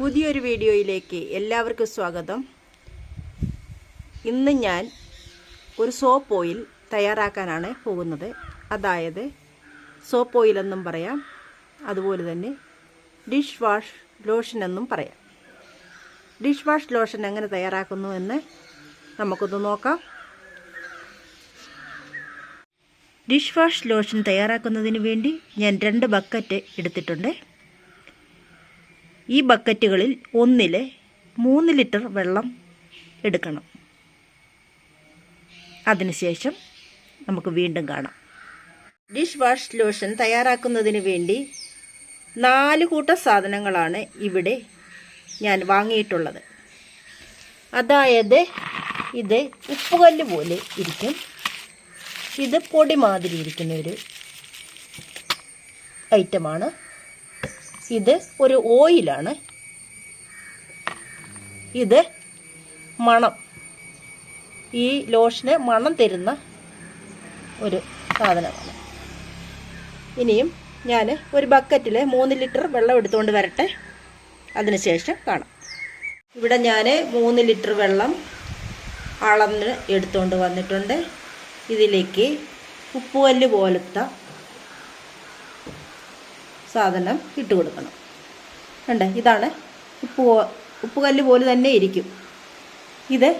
പുതിയൊരു വീഡിയോയിലേക്ക് എല്ലാവർക്കും സ്വാഗതം. ഇന്ന് ഞാൻ ഒരു സോപ്പ് ഓയിൽ തയ്യാറാക്കാനാണ് പോകുന്നത്. അതായത് സോപ്പ് ഓയിൽ എന്നും പറയാം അതുപോലെ തന്നെ ഡിഷ് വാഷ് ലോഷൻ എന്നും പറയാം. ഡിഷ് വാഷ് ലോഷൻ എങ്ങനെ തയ്യാറാക്കുന്നു എന്ന് നമുക്കൊന്ന് നോക്കാം. ഡിഷ് വാഷ് ലോഷൻ തയ്യാറാക്കുന്നതിന് വേണ്ടി ഞാൻ രണ്ട് ബക്കറ്റ് എടുത്തിട്ടുണ്ട്. ഈ ബക്കറ്റുകളിൽ ഒന്നിലെ മൂന്ന് ലിറ്റർ വെള്ളം എടുക്കണം. അതിനുശേഷം നമുക്ക് വീണ്ടും കാണാം. ഡിഷ് വാഷ് ലോഷൻ തയ്യാറാക്കുന്നതിന് വേണ്ടി നാല് കൂട്ട സാധനങ്ങളാണ് ഇവിടെ ഞാൻ വാങ്ങിയിട്ടുള്ളത്. അതായത് ഇത് ഉപ്പുകല്ല് പോലെ ഇരിക്കും. ഇത് പൊടി മാതിരി ഇരിക്കുന്ന ഒരു ഐറ്റമാണ് ഇത് ഒരു ഓയിലാണ്. ഇത് മണം. ഈ ലോഷന് മണം തരുന്ന ഒരു സാധനമാണ്. ഇനിയും ഞാൻ ഒരു ബക്കറ്റിൽ മൂന്ന് ലിറ്റർ വെള്ളം എടുത്തുകൊണ്ട് വരട്ടെ. അതിനുശേഷം കാണാം. ഇവിടെ ഞാൻ മൂന്ന് ലിറ്റർ വെള്ളം അളന്ന് എടുത്തുകൊണ്ട് വന്നിട്ടുണ്ട്. ഇതിലേക്ക് ഉപ്പുകല്ല് പോലത്തെ സാധനം ഇട്ട് കൊടുക്കണം. കണ്ടേ? ഇതാണ് ഉപ്പ് ഉപ്പുകല്ല് പോലെ തന്നെ ഇരിക്കും. ഇത്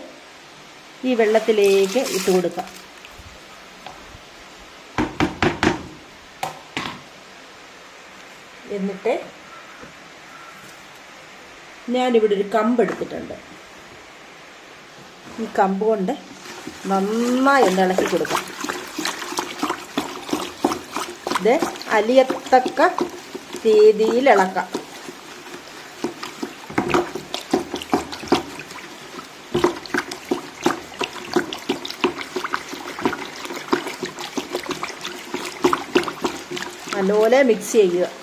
ഈ വെള്ളത്തിലേക്ക് ഇട്ട് കൊടുക്കാം. എന്നിട്ട് ഞാനിവിടെ ഒരു കമ്പ് എടുത്തിട്ടുണ്ട്. ഈ കമ്പ് കൊണ്ട് നന്നായി ഒന്ന് ഇളക്കി കൊടുക്കാം. ഇത് അലിയത്തക്ക രീതിയിൽ ഇളക്കാം. നല്ലപോലെ മിക്സ് ചെയ്യുക.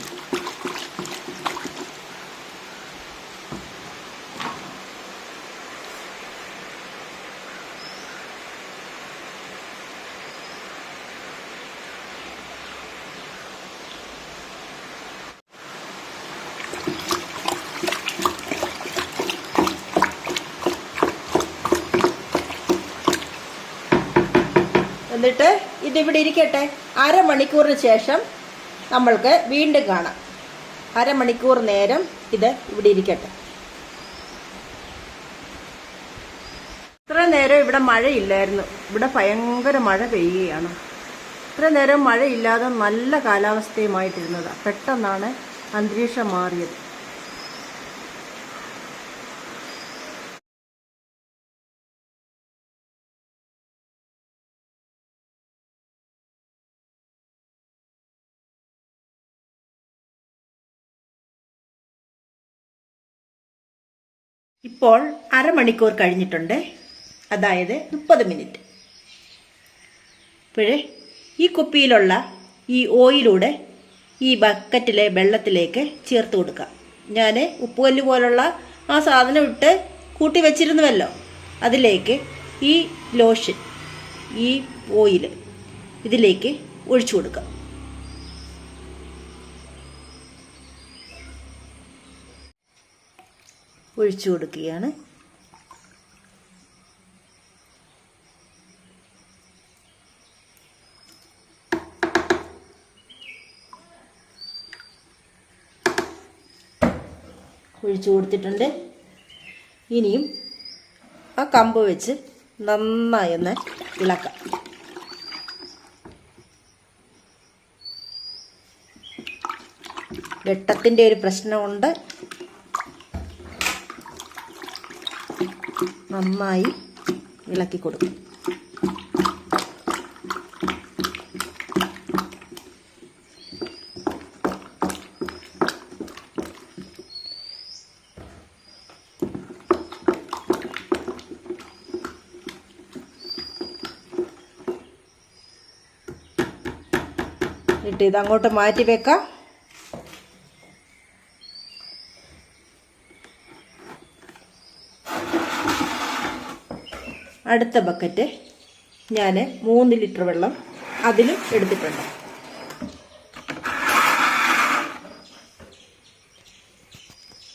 എന്നിട്ട് ഇതിവിടെ ഇരിക്കട്ടെ. അരമണിക്കൂറിന് ശേഷം നമ്മൾക്ക് വീണ്ടും കാണാം. അരമണിക്കൂർ നേരം ഇത് ഇവിടെ ഇരിക്കട്ടെ. ഇത്ര നേരം ഇവിടെ മഴയില്ലായിരുന്നു. ഇവിടെ ഭയങ്കര മഴ പെയ്യുകയാണ്. ഇത്ര നേരം മഴയില്ലാതെ നല്ല കാലാവസ്ഥയുമായിട്ടിരുന്നത്. പെട്ടെന്നാണ് അന്തരീക്ഷം മാറിയത്. ഇപ്പോൾ അരമണിക്കൂർ കഴിഞ്ഞിട്ടുണ്ട്. അതായത് മുപ്പത് മിനിറ്റ്. ഇപ്പോഴേ ഈ കുപ്പിയിലുള്ള ഈ ഓയിലൂടെ ഈ ബക്കറ്റിലെ വെള്ളത്തിലേക്ക് ചേർത്ത് കൊടുക്കാം ഞാൻ ഉപ്പുകല്ല് പോലുള്ള ആ സാധനം ഇട്ട് കൂട്ടി വെച്ചിരുന്നുവല്ലോ. അതിലേക്ക് ഈ ലോഷൻ ഈ ഓയിൽ ഇതിലേക്ക് ഒഴിച്ചു കൊടുക്കാം ഒഴിച്ചു കൊടുക്കുകയാണ്. ഒഴിച്ചു കൊടുത്തിട്ടുണ്ട്. ഇനിയും ആ കമ്പ് വെച്ച് നന്നായി ഒന്ന് ഇളക്കാം. വെട്ടത്തിന്റെ ഒരു പ്രശ്നമുണ്ട്. നന്നായി ഇളക്കി കൊടുക്കും. ഇട്ട് ഇത് അങ്ങോട്ട് മാറ്റി വെക്കാം. അടുത്ത ബക്കറ്റ് ഞാൻ മൂന്ന് ലിറ്റർ വെള്ളം അതിലും എടുത്തിട്ടുണ്ട്.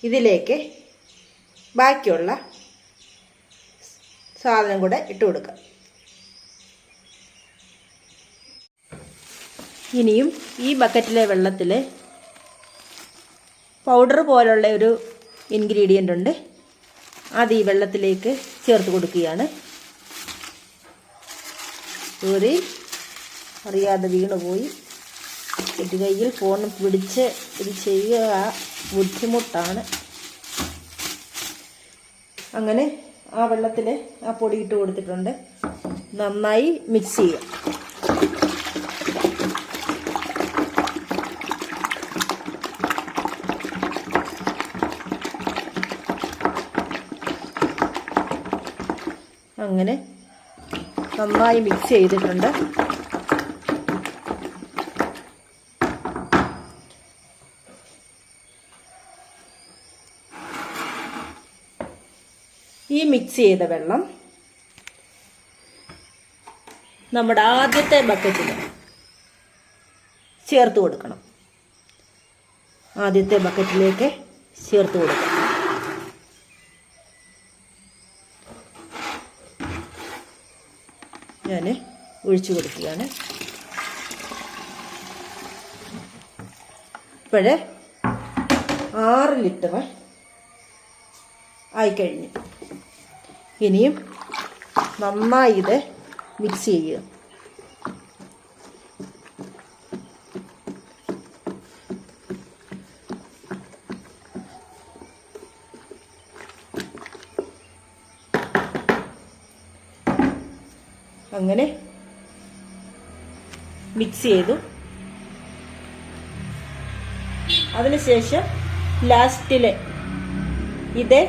ഇതിലേക്ക് ബാക്കിയുള്ള സാധനം കൂടെ ഇട്ട് കൊടുക്കാം. ഇനിയും ഈ ബക്കറ്റിലെ വെള്ളത്തിൽ പൗഡർ പോലുള്ള ഒരു ഇൻഗ്രീഡിയന്റ് ഉണ്ട്. അത് ഈ വെള്ളത്തിലേക്ക് ചേർത്ത് കൊടുക്കുകയാണ്. ഒരു അറിയാതെ വീണുപോയി. ഒരു കയ്യിൽ ഫോൺ പിടിച്ച് ഇത് ചെയ്യുക ബുദ്ധിമുട്ടാണ്. അങ്ങനെ ആ വെള്ളത്തിൽ ആ പൊടി ഇട്ട് കൊടുത്തിട്ടുണ്ട്. നന്നായി മിക്സ് ചെയ്യുക. അങ്ങനെ നന്നായി മിക്സ് ചെയ്തിട്ടുണ്ട്. ഈ മിക്സ് ചെയ്ത വെള്ളം നമ്മുടെ ആദ്യത്തെ ബക്കറ്റിൽ ചേർത്ത് കൊടുക്കണം. ആദ്യത്തെ ബക്കറ്റിലേക്ക് ചേർത്ത് കൊടുക്കണം. ഞാൻ ഒഴിച്ചു കൊടുക്കുകയാണ്. ഇപ്പോഴേ ആറ് ലിറ്റർ ആയിക്കഴിഞ്ഞു. ഇനിയും നന്നായി ഇത് മിക്സ് ചെയ്യുക. അങ്ങനെ മിക്സ് ചെയ്തു. അതിനുശേഷം ലാസ്റ്റിൽ ഇത്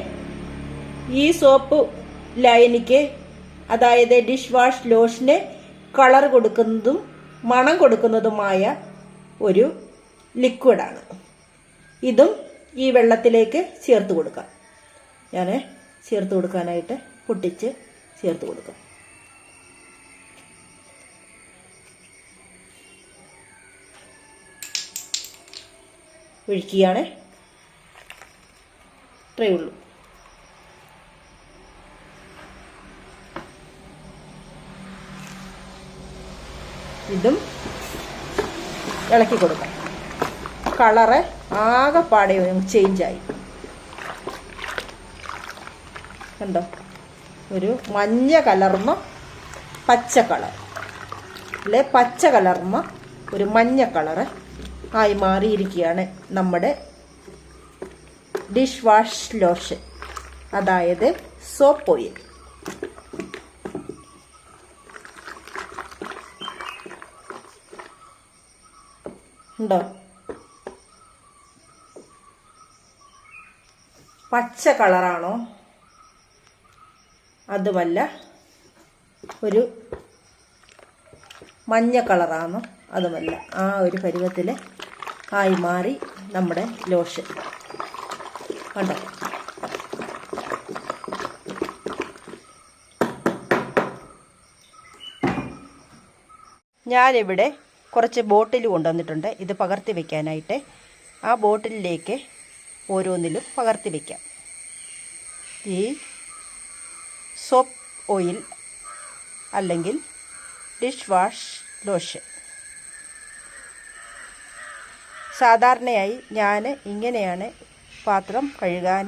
ഈ സോപ്പ് ലൈനിക്ക് അതായത് ഡിഷ് വാഷ് ലോഷന് കളർ കൊടുക്കുന്നതും മണം കൊടുക്കുന്നതുമായ ഒരു ലിക്വിഡാണ് ഇതും ഈ വെള്ളത്തിലേക്ക് ചേർത്ത് കൊടുക്കാം. ഞാൻ ചേർത്ത് കൊടുക്കാനായിട്ട് പൊട്ടിച്ച് ചേർത്ത് കൊടുക്കാം. ഒഴിക്കുകയാണ്. ഇത്രയേ ഉള്ളൂ. ഇതും ഇളക്കി കൊടുക്കാം. കളറ് ആകെപ്പാടെ ചേഞ്ചായി കണ്ടോ? ഒരു മഞ്ഞ കലർന്ന പച്ച കളർ. അല്ലെ പച്ച കലർന്ന ഒരു മഞ്ഞ കളറ് ആയി മാറിയിരിക്കുകയാണ് നമ്മുടെ ഡിഷ് വാഷ് ലോഷൻ അതായത് സോപ്പ് ഓയിൽ ഉണ്ടോ? പച്ച കളറാണോ? അതുമല്ല ഒരു മഞ്ഞ കളറാണോ? അതുമല്ല ആ ഒരു പരുവത്തിൽ ആയി മാറി നമ്മുടെ ലോഷൻ. കണ്ടോ? ഞാനിവിടെ കുറച്ച് ബോട്ടിൽ കൊണ്ടുവന്നിട്ടുണ്ട്. ഇത് പകർത്തി വയ്ക്കാനായിട്ട് ആ ബോട്ടിലേക്ക് ഓരോന്നിലും പകർത്തി വയ്ക്കാം ഈ സോപ്പ് ഓയിൽ അല്ലെങ്കിൽ ഡിഷ് വാഷ് ലോഷൻ. സാധാരണയായി ഞാൻ ഇങ്ങനെയാണ് പാത്രം കഴുകാൻ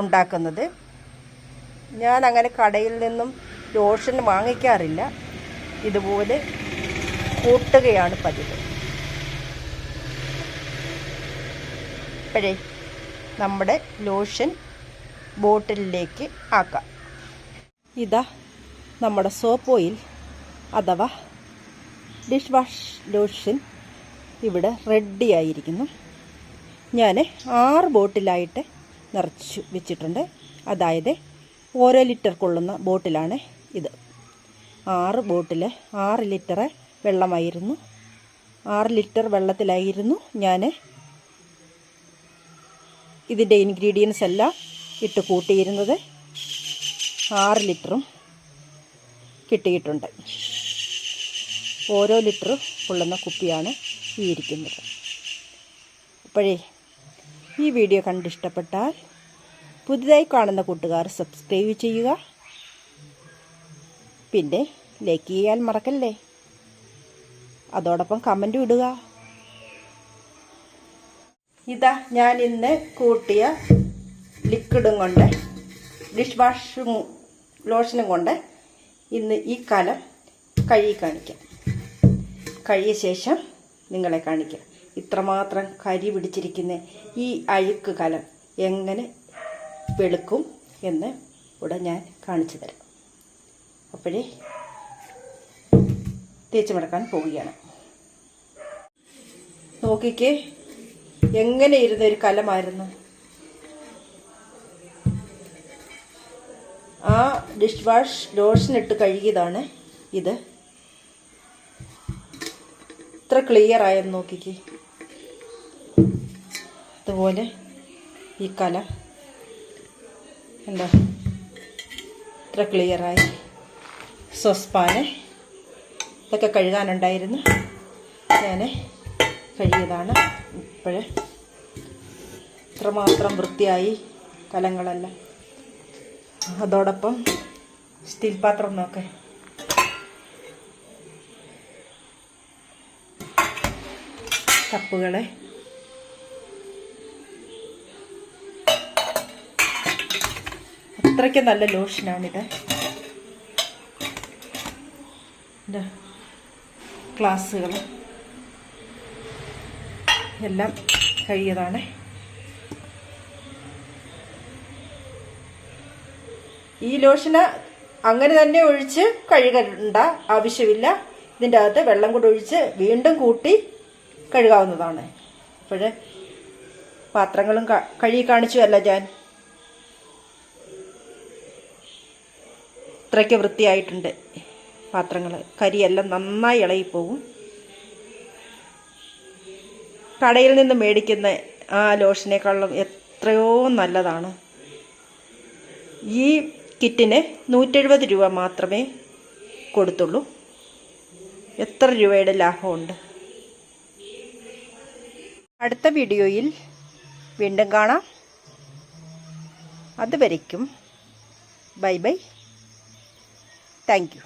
ഉണ്ടാക്കുന്നത്. ഞാൻ അങ്ങനെ കടയിൽ നിന്നും ലോഷൻ വാങ്ങിക്കാറില്ല. ഇതുപോലെ കൂട്ടുകയാണ് പതിവ്. ഇപ്പോഴേ നമ്മുടെ ലോഷൻ ബോട്ടിലിലേക്ക് ആക്കാം. ഇതാ നമ്മുടെ സോപ്പ് ഓയിൽ അഥവാ ഡിഷ് വാഷ് ലോഷൻ ഇവിടെ റെഡി ആയിരിക്കുന്നു. ഞാൻ ആറ് ബോട്ടിലായിട്ട് നിറച്ച് വെച്ചിട്ടുണ്ട്. അതായത് ഓരോ ലിറ്റർ കൊള്ളുന്ന ബോട്ടിലാണ് ഇത്. ആറ് ബോട്ടിൽ ആറ് ലിറ്റർ വെള്ളമായിരുന്നു. ആറ് ലിറ്റർ വെള്ളത്തിലായിരുന്നു ഞാൻ ഇതിന്റെ ഇൻഗ്രീഡിയൻസ് എല്ലാം ഇട്ട് കൂട്ടിയിരുന്നത്. ആറ് ലിറ്ററും കിട്ടിയിട്ടുണ്ട്. ഓരോ ലിറ്റർ കൊള്ളുന്ന കുപ്പിയാണ് ഈ ഇരിക്കുന്നത്. അപ്പോഴേ ഈ വീഡിയോ കണ്ടിഷ്ടപ്പെട്ടാൽ പുതുതായി കാണുന്ന കൂട്ടുകാർ സബ്സ്ക്രൈബ് ചെയ്യുക. പിന്നെ ലൈക്ക് ചെയ്യാൻ മറക്കല്ലേ? അതോടൊപ്പം കമന്റ് ഇടുക. ഇതാ ഞാൻ ഇന്ന് കൂട്ടിയ ലിക്വിഡും കൊണ്ട് ഡിഷ് വാഷും ലോഷനും കൊണ്ട് ഇന്ന് ഈ കലം കഴുകി കാണിക്കാം. കഴിയ ശേഷം നിങ്ങളെ കാണിക്കാം. ഇത്രമാത്രം കരി പിടിച്ചിരിക്കുന്ന ഈ അഴുക്ക് കലം എങ്ങനെ വെളുക്കും എന്ന് ഇവിടെ ഞാൻ കാണിച്ചു തരാം. അപ്പോഴേ തേച്ച് മടക്കാൻ പോവുകയാണ്. നോക്കിക്കേ എങ്ങനെ ഇരുന്ന ഒരു കലമായിരുന്നു? ആ ഡിഷ് വാഷ് ലോഷനിട്ട് കഴുകിയതാണ് ഇത്. ഇത്ര ക്ലിയർ ആയെന്ന് നോക്കിക്കേ. അതുപോലെ ഈ കല എന്താ? ഇത്ര ക്ലിയറായി സ്വസ്പാന് ഇതൊക്കെ കഴുകാനുണ്ടായിരുന്നു. ഞാൻ കഴുകിയതാണ്. ഇപ്പോഴേ ഇത്രമാത്രം വൃത്തിയായി കലങ്ങളെല്ലാം. അതോടൊപ്പം സ്റ്റീൽ പാത്രം നോക്കെ കപ്പുകളെ. അത്രയ്ക്ക് നല്ല ലോഷനാണിത്. ക്ലാസ്സുകൾ എല്ലാം കഴിയതാണ് ഈ ലോഷന് അങ്ങനെ തന്നെ ഒഴിച്ച് കഴുകണ്ട ആവശ്യമില്ല. ഇതിന്റെ അകത്ത് വെള്ളം കൂടെ ഒഴിച്ച് വീണ്ടും കൂട്ടി കഴുകാവുന്നതാണ്. അപ്പോൾ പാത്രങ്ങളും കഴുകി കാണിച്ചുവല്ല ഞാൻ. ഇത്രയ്ക്ക് വൃത്തിയായിട്ടുണ്ട് പാത്രങ്ങൾ കരിയെല്ലാം നന്നായി ഇളകിപ്പോകും കടയിൽ നിന്ന് മേടിക്കുന്ന ആ ലോഷനേക്കാളും എത്രയോ നല്ലതാണ്. ഈ കിറ്റിന് നൂറ്റെഴുപത് രൂപ മാത്രമേ കൊടുത്തുള്ളൂ. എത്ര രൂപയുടെ ലാഭമുണ്ട്? അടുത്ത വീഡിയോയിൽ വീണ്ടും കാണാം. അതുവരയ്ക്കും ബൈ ബൈ. Thank you.